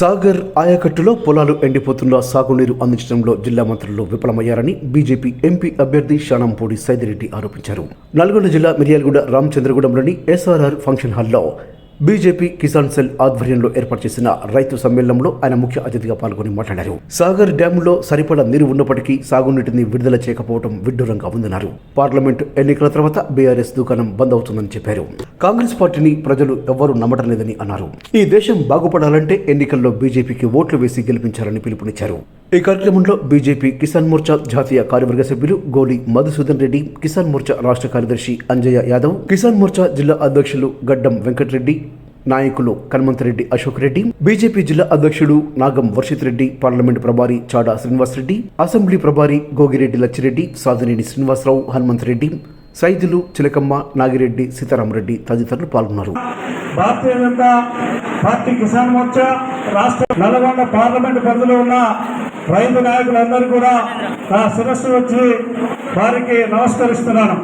సాగర్ ఆయకట్టులో పొలాలు ఎండిపోతున్న సాగునీరు అందించడంలో జిల్లా మంత్రులు విఫలమయ్యారని బీజేపీ ఎంపీ అభ్యర్థి షానంపూడి సైదిరెడ్డి ఆరోపించారు. నల్గొండ జిల్లా మిర్యాలగూడ రామచంద్రగూడెంలోని ఎస్ఆర్ఆర్ ఫంక్షన్ హాల్లో బీజేపీ కిసాన్ సెల్ ఆధ్వర్యంలో ఏర్పాటు చేసిన రైతు సమ్మేళనంలో ఆయన ముఖ్య అతిథిగా పాల్గొని మాట్లాడారు. సాగర్ డ్యాంలో సరిపడా నీరు ఉన్నప్పటికీ సాగునీటిని విడుదల చేయకపోవడం విడ్డూరంగా ఉందన్నారు. పార్లమెంట్ ఎన్నికల తర్వాత బీఆర్ఎస్ దుకాణం బంద్ అవుతుందని చెప్పారు. కాంగ్రెస్ పార్టీని ప్రజలు ఎవ్వరూ నమ్మటం లేదని అన్నారు. ఈ దేశం బాగుపడాలంటే ఎన్నికల్లో బీజేపీకి ఓట్లు వేసి గెలిపించాలని పిలుపునిచ్చారు. ఈ కార్యక్రమంలో బీజేపీ కిసాన్ మోర్చా జాతీయ కార్యవర్గ సభ్యులు గోలి మధుసూదన్ రెడ్డి కిసాన్ మోర్చా రాష్ట్ర కార్యదర్శి అంజయ్య యాదవ్ కిసాన్ మోర్చా జిల్లా అధ్యక్షులు గడ్డం వెంకటరెడ్డి నాయకులు కన్మంతరెడ్డి అశోక్ రెడ్డి బీజేపీ జిల్లా అధ్యక్షుడు నాగం వర్షిత్ రెడ్డి పార్లమెంట్ ప్రభారి చాడా శ్రీనివాస్ రెడ్డి అసెంబ్లీ ప్రభారి గోగిరెడ్డి లచ్చిరెడ్డి సాధినేని శ్రీనివాసరావు హనుమంతరెడ్డి సైదులు చిలకమ్మ నాగిరెడ్డి సీతారామరెడ్డి తదితరులు పాల్గొన్నారు. భారతీయ జనతా పార్టీ కిసాన్ మోర్చా రాష్ట్ర నల్గొండ పార్లమెంట్ పరిధిలో ఉన్న రైతు నాయకులందరూ కూడా నా శిరస్సు వచ్చి వారికి నమస్కరిస్తున్నాను.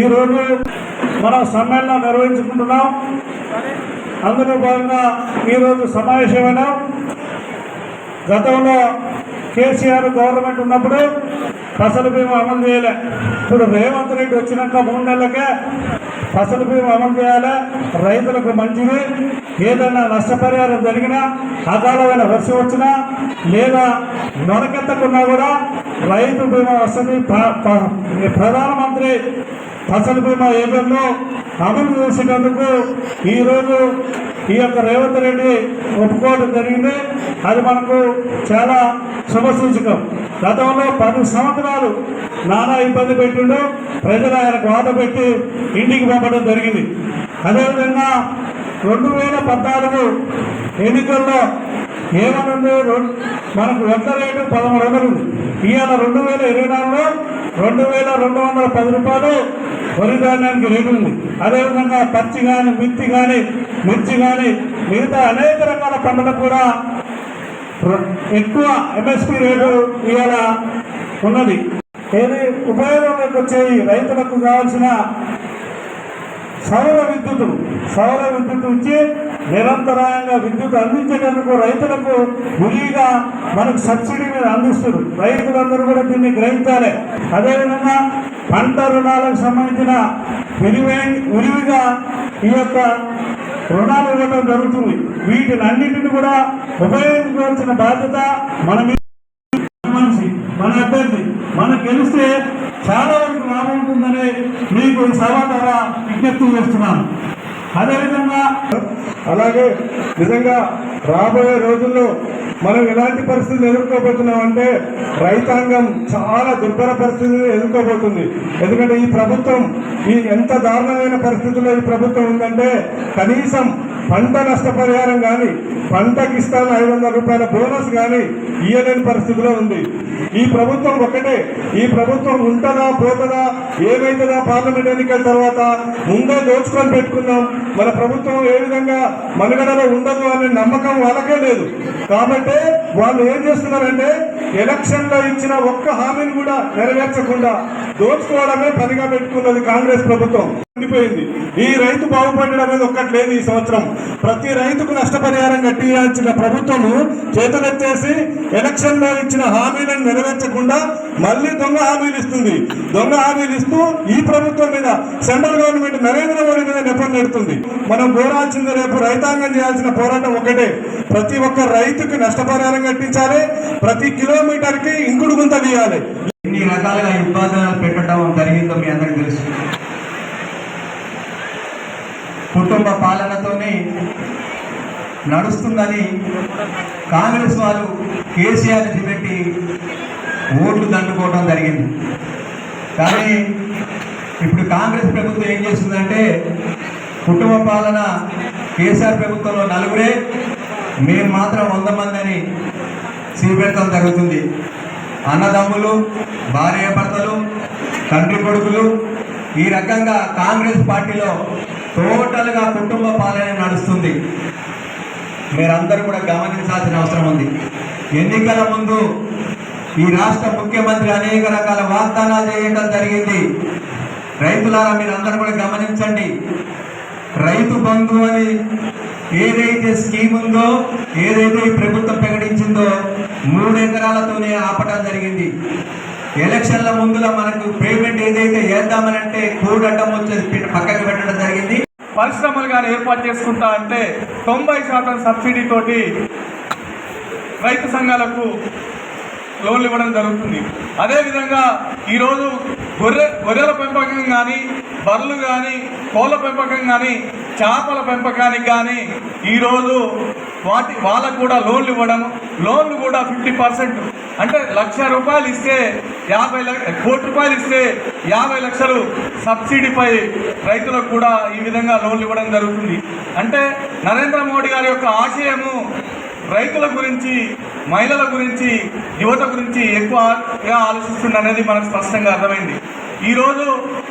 ఈరోజు మనం సమ్మేళనం నిర్వహించుకుంటున్నాం. అందులో భాగంగా ఈరోజు సమావేశమైన. గతంలో కేసీఆర్ గవర్నమెంట్ ఉన్నప్పుడు ఫసల్ బీమా అమలు చేయలే. ఇప్పుడు రేవంత్ రెడ్డి వచ్చినాక మూడు నెలలకే ఫసల్ బీమా అమలు చేయాలి. రైతులకు మంచిది. ఏదైనా నష్టపరిహారం జరిగినా అకాలమైన వర్షం వచ్చినా లేదా నొరకెత్తకున్నా కూడా రైతు బీమా వస్తుంది. ప్రధానమంత్రి ఫసల్ బీమా ఏజెంట్లు అమలు చేసినందుకు ఈరోజు ఈ యొక్క రేవంత్ రెడ్డి ఒప్పుకోవడం జరిగింది. అది మనకు చాలా శుభసూచకం. గతంలో పది సంవత్సరాలు నానా ఇబ్బంది పెట్టిండు. ప్రజలు ఆయనకు వాద పెట్టి ఇంటికి పంపడం జరిగింది. అదేవిధంగా రెండు వేల పద్నాలుగు ఎన్నికల్లో ఏమనుంది? రెండు మనకు ఎంత రేటు పదమూడు వందలు ఉంది. ఇవాళ రెండు వేల ఇరవై నాలుగులో రెండు వేల రెండు వందల పది రూపాయలు వరి రేటు ఉంది అదేవిధంగా పచ్చి కానీ మిర్చి కానీ మిర్చి కానీ మిగతా అనేక రకాల పంటలకు కూడా ఎక్కువ ఎంఎస్పి రేటు ఇవాళ ఉన్నది. ఏది ఉపయోగంలోకి వచ్చే రైతులకు కావాల్సిన సౌర విద్యుత్ సౌర విద్యుత్ ఇచ్చి నిరంతరాయంగా విద్యుత్ అందించేటందుకు రైతులకు విరిగా మనకు సబ్సిడీ మీద అందిస్తారు రైతులందరూ కూడా దీన్ని గ్రహించాలి. అదేవిధంగా పంట రుణాలకు సంబంధించిన విరివే విరివిగా ఈ యొక్క రుణాలు ఇవ్వడం జరుగుతుంది. వీటిని అన్నింటిని కూడా ఉపయోగించుకోవాల్సిన బాధ్యత మన మనిషి మన అభ్యర్థి. మనకు గెలిస్తే చాలా వరకు లాభం ఉంటుందని మీకు ఈ సభ ద్వారా విజ్ఞప్తి చేస్తున్నాను. అదేవిధంగా అలాగే నిజంగా రాబోయే రోజుల్లో మనం ఎలాంటి పరిస్థితులు ఎదుర్కోబోతున్నామంటే రైతాంగం చాలా దుర్భర పరిస్థితులు ఎదుర్కోబోతుంది. ఎందుకంటే ఈ ప్రభుత్వం ఈ ఎంత దారుణమైన పరిస్థితుల్లో ఈ ప్రభుత్వం ఉందంటే కనీసం పంట నష్టపరిహారం కానీ పంటకి ఇస్తాను ఐదు వందల రూపాయల బోనస్ కానీ ఇయ్యలేని పరిస్థితిలో ఉంది. ఈ ప్రభుత్వం ఒకటే. ఈ ప్రభుత్వం ఉంటుందా పోతుందా ఏమైతుందా పార్లమెంట్ ఎన్నికల తర్వాత ముందే దోచుకొని పెట్టుకుందాం. మన ప్రభుత్వం ఏ విధంగా మనుగడలో ఉండదు అనే నమ్మకం వాళ్ళకే లేదు. కాబట్టి వాళ్ళు ఏం చేస్తున్నారంటే ఎలక్షన్లో ఇచ్చిన ఒక్క హామీని కూడా నెరవేర్చకుండా దోచుకోవడమే పనిగా పెట్టుకున్నది కాంగ్రెస్ ప్రభుత్వం. ఉండిపోయింది. ఈ రైతు బాగుపడడం అనేది ఒక్కటి లేదు ఈ సంవత్సరం. ప్రతి రైతుకు నష్టపరిహారం కట్టించాల్సిన ప్రభుత్వము చేతులెత్తేసి ఎలక్షన్లో ఇచ్చిన హామీలను నెరవేర్చకుండా మళ్ళీ దొంగ హామీలు ఇస్తుంది. దొంగ హామీలు ఇస్తూ ఈ ప్రభుత్వం మీద సెంట్రల్ గవర్నమెంట్ నరేంద్ర మోడీ మీద నెపం నెడుతుంది. మనం పోరాల్సింది రేపు రైతాంగం చేయాల్సిన పోరాటం ఒకటే. ప్రతి ఒక్క రైతుకి నష్టపరిహారం కట్టించాలి. ప్రతి కిలోమీటర్కి ఇంకుడు గుంత తీయాలి. ఎన్ని రకాలుగా ఇబ్బందులు పెట్టడం జరిగిందో మీ అందరికీ తెలుసు. కుటుంబ పాలనతోనే నడుస్తుందని కాంగ్రెస్ వాళ్ళు కేసీఆర్ పెట్టి ఓట్లు దండుకోవడం జరిగింది. కానీ ఇప్పుడు కాంగ్రెస్ ప్రభుత్వం ఏం చేస్తుందంటే కుటుంబ పాలన కేసీఆర్ ప్రభుత్వంలో నలుగురే మేము మాత్రం వంద మంది అని చూపెట్టడం జరుగుతుంది. అన్నదమ్ములు భార్య భర్తలు తండ్రి కొడుకులు ఈ రకంగా కాంగ్రెస్ పార్టీలో టోటల్గా కుటుంబ పాలన నడుస్తుంది. మీరందరూ కూడా గమనించాల్సిన అవసరం ఉంది. ఎన్నికల ముందు ఈ రాష్ట్ర ముఖ్యమంత్రి అనేక రకాల వాగ్దానాలు చేయడం జరిగింది. రైతులారా మీరందరూ కూడా గమనించండి. రైతు బంధు అని ఏదైతే స్కీమ్ ఉందో ఏదైతే ఈ ప్రభుత్వం ప్రకటించిందో మూడు ఎకరాలతోనే ఆపటం జరిగింది. ఎలక్షన్ల ముందులో మనకు పేమెంట్ ఏదైతే వేద్దామనంటే కూడటం వచ్చేది పెట్టి పక్కకి పెట్టడం జరిగింది. పరిశ్రమలు కానీ ఏర్పాటు చేసుకుంటా అంటే తొంభై శాతం సబ్సిడీ తోటి రైతు సంఘాలకు లోన్లు ఇవ్వడం జరుగుతుంది. అదేవిధంగా ఈరోజు గొర్రె గొర్రెల పెంపకం కానీ బర్రెలు కానీ కోళ్ళ పెంపకం కానీ చేపల పెంపకానికి కానీ ఈరోజు వాటి వాళ్ళకు కూడా లోన్లు ఇవ్వడం లోన్లు కూడా ఫిఫ్టీ పర్సెంట్ అంటే లక్ష రూపాయలు ఇస్తే యాభై లక్ష కోటి రూపాయలు ఇస్తే యాభై లక్షలు సబ్సిడీపై రైతులకు కూడా ఈ విధంగా లోన్లు ఇవ్వడం జరుగుతుంది. అంటే నరేంద్ర మోడీ గారి యొక్క ఆశయము రైతుల గురించి మహిళల గురించి యువత గురించి ఎక్కువగా ఆలోచిస్తుంది అనేది మనకు స్పష్టంగా అర్థమైంది. ఈరోజు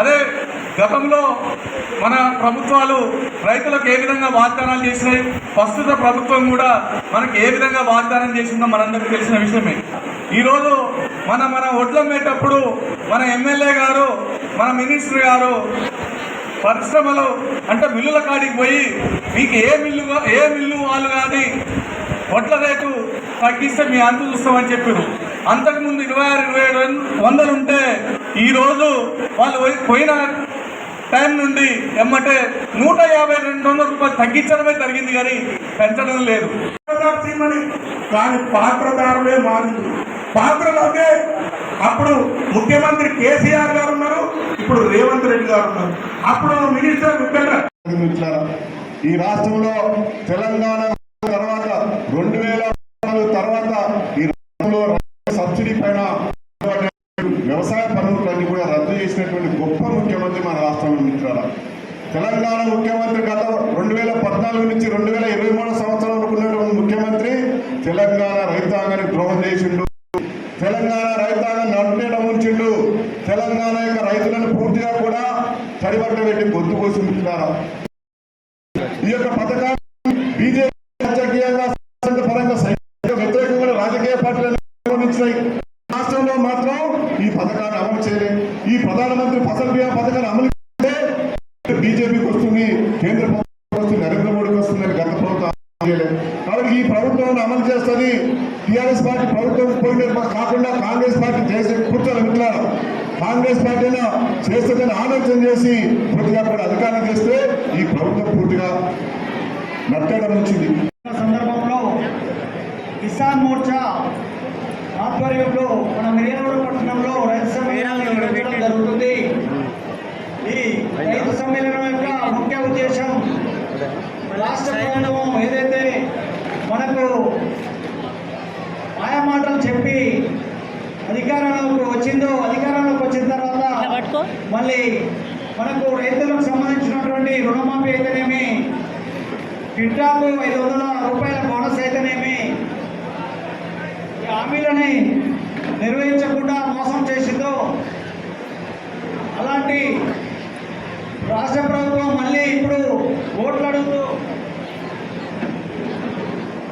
అదే గతంలో మన ప్రభుత్వాలు రైతులకు ఏ విధంగా వాగ్దానాలు చేసినాయి ప్రస్తుత ప్రభుత్వం కూడా మనకి ఏ విధంగా వాగ్దానం చేసిందో మనందరికీ తెలిసిన విషయమే. ఈరోజు మన మన ఒడ్లమ్మేటప్పుడు మన ఎమ్మెల్యే గారు మన మినిస్టర్ గారు పరిశ్రమలు అంటే మిల్లుల కాడికి పోయి మీకు ఏ మిల్లు ఏ మిల్లు వాళ్ళు కానీ వడ్ల రేటు తగ్గిస్తే మీ అంత చూస్తామని చెప్పారు అంతకుముందు ఇరవై ఆరు ఇరవై ఏడు వందలు ఉంటే ఈరోజు వాళ్ళు పోయి- పోయిన టైం నుండి ఎమ్మటే నూట యాభై రెండు వందల రూపాయలు తగ్గించడమే జరిగింది కానీ పెంచడం లేదు. కానీ పాత్రదారులే మారింది పాత్రలోనే అప్పుడు ముఖ్యమంత్రి కేసీఆర్ గారు ఉన్నారు ఇప్పుడు రేవంత్ రెడ్డి గారు ఉన్నారు. అప్పుడు మినిస్టర్ ముఖ్యంగా ఈ రాష్ట్రంలో తెలంగాణ తర్వాత రెండు వేల తర్వాత ఈ రాష్ట్రంలో సబ్సిడీ పైన వ్యవసాయ పనులన్నీ కూడా రద్దు చేసినటువంటి గొప్ప ముఖ్యమంత్రి మన రాష్ట్రంలో మిత్రులారా తెలంగాణ ముఖ్యమంత్రి గత రెండు వేల పద్నాలుగు నుంచి రెండు వేల ఇరవై మూడు సంవత్సరం వరకు ఉన్నటువంటి ముఖ్యమంత్రి తెలంగాణ రైతాంగానికి ద్రోహం చేసిండు. తెలంగాణ రైతాంగం నట్టేట ఉంచిండు తెలంగాణ యొక్క రైతులను పూర్తిగా కూడా తడిబట్ట పెట్టి గొంతు కోసి ఉంటున్నారు ఈ యొక్క పథకాన్ని బీజేపీ రాజకీయంగా సిద్ధాంత పరంగా సైనిక వ్యతిరేకంగా రాజకీయ పార్టీలను నిర్వహించినాయి రాష్ట్రంలో మాత్రం ఈ పథకాన్ని అమలు చేయలేదు ఈ ప్రధానమంత్రి ఫసల్ బీమా పథకాన్ని అమలు చేస్తే బీజేపీకి వస్తుంది కేంద్ర ప్రభుత్వం వస్తుంది నరేంద్ర మోడీకి వస్తుందని గత ప్రభుత్వం అమలు చేయలేదు కాబట్టి ఈ ప్రభుత్వం కూర్చొని టీఆర్ఎస్ పార్టీ ప్రభుత్వం పోయిన కాకుండా కాంగ్రెస్ పార్టీ చేసే కూర్చొని మిత్రులారా కాంగ్రెస్ పార్టీ అయినా చేస్తుందని ఆలోచన చేసి పూర్తిగా కూడా అధికారం చేస్తే ఈ ప్రభుత్వం పూర్తిగా నట్టడం వచ్చింది. సందర్భంలో కిసాన్ మోర్చా ఆధ్వర్యంలో మన మిర్యాలగూడ పట్టణంలో రైతు సమ్మేళనం జరుగుతుంది. ఈ రైతు సమ్మేళనం యొక్క ముఖ్య ఉద్దేశం రాష్ట్ర ప్రభుత్వం ఏదైతే మనకు మాయ మాటలు చెప్పి అధికారంలోకి వచ్చిందో అధికారంలోకి వచ్చిన తర్వాత మళ్ళీ మనకు రైతులకు సంబంధించినటువంటి రుణమాఫీ అయితేనేమి క్వింటాకు ఐదు వందల రూపాయల బోనస్ అయితేనేమి హామీలని నిర్వహించకుండా మోసం చేసిందో అలాంటి రాష్ట్ర ప్రభుత్వం మళ్ళీ ఇప్పుడు ఓట్లు అడుగుతూ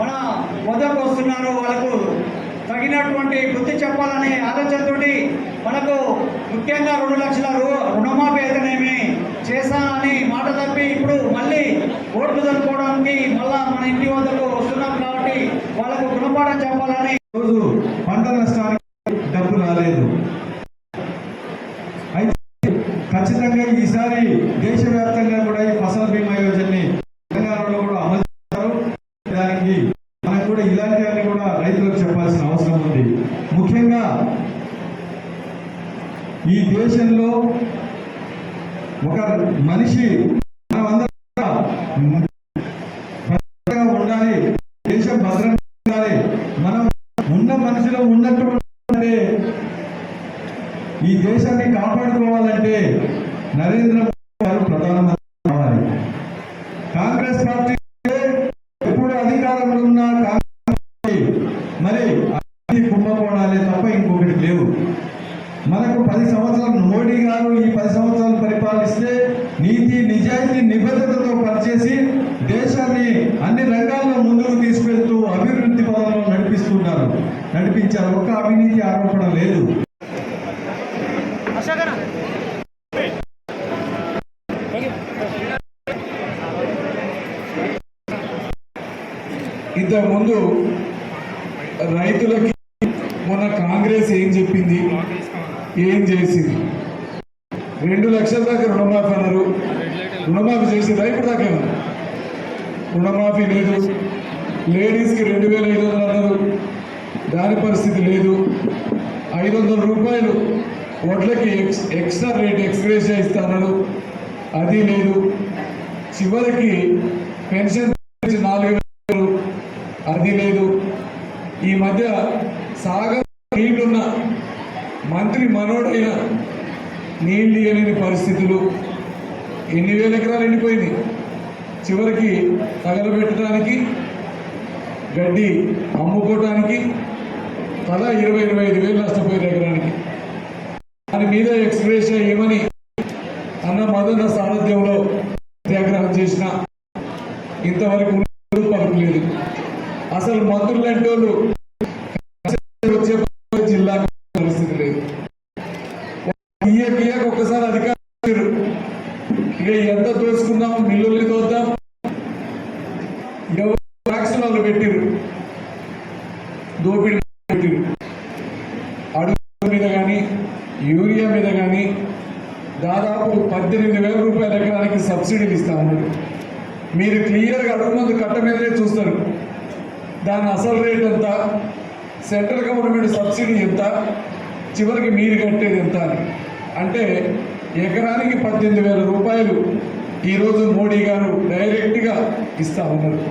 మన వద్దకు వస్తున్నారు వాళ్ళకు తగినటువంటి బుద్ధి చెప్పాలనే ఆలోచనతోటి మనకు ముఖ్యంగా రెండు లక్షల రుణమాఫీ అయితేనేమి చేశానని మాట తప్పి ఇప్పుడు మళ్ళీ ఓట్లు జరుపుకోవడానికి మళ్ళా మన ఇంటి వద్దకు వస్తున్నాం కాబట్టి వాళ్ళకు గుణపాఠం చెప్పాలని రోజు పంట నష్టానికి డబ్బు రాలేదు. అయితే ఖచ్చితంగా ఈసారి దేశవ్యాప్తంగా కూడా ఈ ఫసల్ బీమా యోజనని తెలంగాణలో కూడా అమలు చేస్తారు దానికి మనం కూడా ఇలాంటివన్నీ కూడా రైతులకు చెప్పాల్సిన అవసరం ఉంది ముఖ్యంగా ఈ దేశంలో ఒక మనిషి మనమందరం కూడా ఉండాలి దేశం భద్రంగా ఉండాలి. మనం ఉన్న మనిషిలో ఉన్నటువంటి ఈ దేశాన్ని కాపాడుకోవాలంటే నరేంద్ర మోడీ గారు ప్రధానమంత్రి కావాలి కాంగ్రెస్ పార్టీ ఎప్పుడు అధికారంలో ఉన్న కాంగ్రెస్ పార్టీ మరి అన్ని కుంభకోణాలే తప్ప ఇంకొకటి లేవు మనకు పది సంవత్సరాలు మోడీ గారు ఈ పది సంవత్సరాలు పరిపాలిస్తే నీతి నిజాయితీ నిబద్ధతతో పనిచేసి దేశాన్ని అన్ని రంగాల్లో ముందుకు తీసుకెళ్తూ అభివృద్ధి పదంలో నడిపిస్తున్నారు ఆరోపించారు ఒక అవినీతి ఆరోపణ లేదు. ఇంతకుముందు రైతులకి మొన్న కాంగ్రెస్ ఏం చెప్పింది? ఏం చేసింది? రెండు లక్షల దాకా రుణమాఫీ అన్నారు. రుణమాఫీ చేసిందా? ఇప్పుడు దాకా రుణమాఫీ లేదు. లేడీస్కి రెండు వేల ఐదు వందలు అన్నారు. దాని పరిస్థితి లేదు. ఐదు వందల రూపాయలు వడ్లకి ఎక్స్ ఎక్స్ట్రా రేట్ ఎక్స్ప్రెస్ ఇస్తున్నారు అది లేదు చివరికి పెన్షన్ నాలుగు వేలు. అది లేదు. ఈ మధ్య సాగర్ నీళ్ళున్న మంత్రి మనోడైన నీళ్ళు ఇవ్వలేని పరిస్థితులు. ఎన్ని వేల ఎకరాలు ఎండిపోయింది? చివరికి తగలబెట్టడానికి గడ్డి అమ్ముకోవటానికి తలా ఇరవై ఇరవై ఐదు వేలు నష్టపోయారు ఎకరానికి. దాని మీద ఎక్స్ప్రెస్ ఏమని అన్న మదన సారథ్యంలో సత్యాగ్రహం చేసిన ఇంతవరకు పలుకులేదు. అసలు మంత్రులు అంటే వాళ్ళు వచ్చే జిల్లా పరిస్థితి లేదు గియ్య గియ్యకు ఒక్కసారి అధికారులు వచ్చారు. ఇక ఎంత దోసుకుందాం మిల్లుల్ని తోద్దాం ఎవరు ట్యాక్స్ వాళ్ళు పెట్టిరు దోపిడీ పెట్టిరు అడుగు మీద కానీ యూరియా మీద కానీ దాదాపు పద్దెనిమిది వేల రూపాయల ఎకరానికి సబ్సిడీలు ఇస్తా మీరు క్లియర్గా అడుగుమంది కట్ట మీదనే చూస్తారు. దాని అసలు రేట్ ఎంత? సెంట్రల్ గవర్నమెంట్ సబ్సిడీ ఎంత? చివరికి మీరు కట్టేది ఎంత అని. అంటే ఎకరానికి పద్దెనిమిది వేల రూపాయలు ఈరోజు మోడీ గారు డైరెక్ట్గా ఇస్తా ఉన్నారు.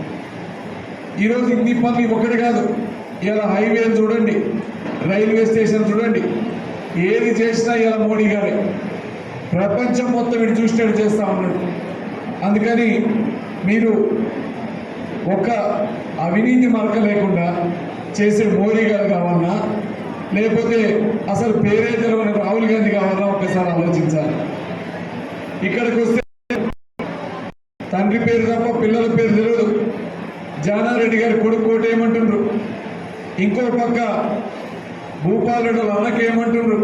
ఈరోజు ఇన్ని పనులు ఒకటి కాదు. ఇలా హైవేలు చూడండి రైల్వే స్టేషన్ చూడండి. ఏది చేసినా ఇలా మోడీ గారే. ప్రపంచం మొత్తం ఇటు చూసినట్టు చేస్తూ ఉన్నాడు అందుకని మీరు ఒక అవినీతి మరక లేకుండా చేసే మోడీ గారు కావాలన్నా లేకపోతే అసలు పేరే తెలవని రాహుల్ గాంధీ కావాలన్నా ఒకసారి ఆలోచించాలి. ఇక్కడికి వస్తే తండ్రి పేరు తప్ప పిల్లల పేరు తెలియదు జానారెడ్డి గారి కొడుకు కోట ఏమంటుండ్రు? ఇంకో పక్క భూపాలుడు అన్నకి ఏమంటుండ్రు?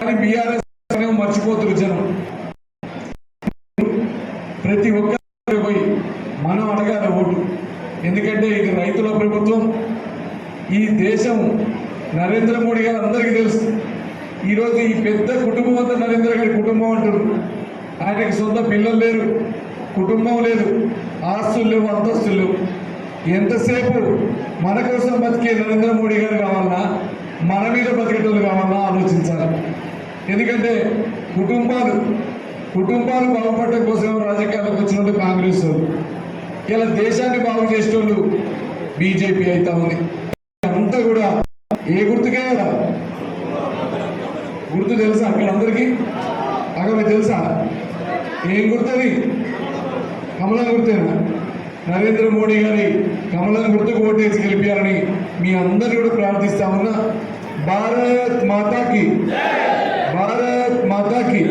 కానీ బీఆర్ఎస్ మర్చిపోతున్నారు జనం ప్రతి ఒక్కరు పోయి మనం అడగాలి ఓటు ఎందుకంటే ఇది రైతుల ప్రభుత్వం ఈ దేశం నరేంద్ర మోడీ గారు అందరికీ తెలుసు. ఈరోజు ఈ పెద్ద కుటుంబం అంతా నరేంద్ర గారి కుటుంబం అంటారు. ఆయనకి సొంత పిల్లలు లేరు కుటుంబం లేదు ఆస్తులు లేవు అంతస్తులు లేవు. ఎంతసేపు మన కోసం బతికే నరేంద్ర మోడీ గారు కావాలన్నా మన మీద బతికేటోళ్ళు కావాలన్నా ఆలోచించాలి. ఎందుకంటే కుటుంబాలు కుటుంబాలు బాగుపడటం కోసం రాజకీయాలకు వచ్చిన కాంగ్రెస్ ఇలా దేశాన్ని బాగు చేసేటోళ్ళు బీజేపీ అవుతా ఉంది. అంతా కూడా ఏ గుర్తుకే గుర్తు తెలుసా అక్కడ అందరికీ అక్కడ తెలుసా? ఏం గుర్తుంది? కమలం గుర్తేనా? నరేంద్ర మోడీ గారి కమలం గుర్తుకు ఓటేసి గెలిపారని మీ అందరూ కూడా ప్రార్థిస్తా ఉన్నా. భారత్ మాతాకి. భారత్ మాతాకి.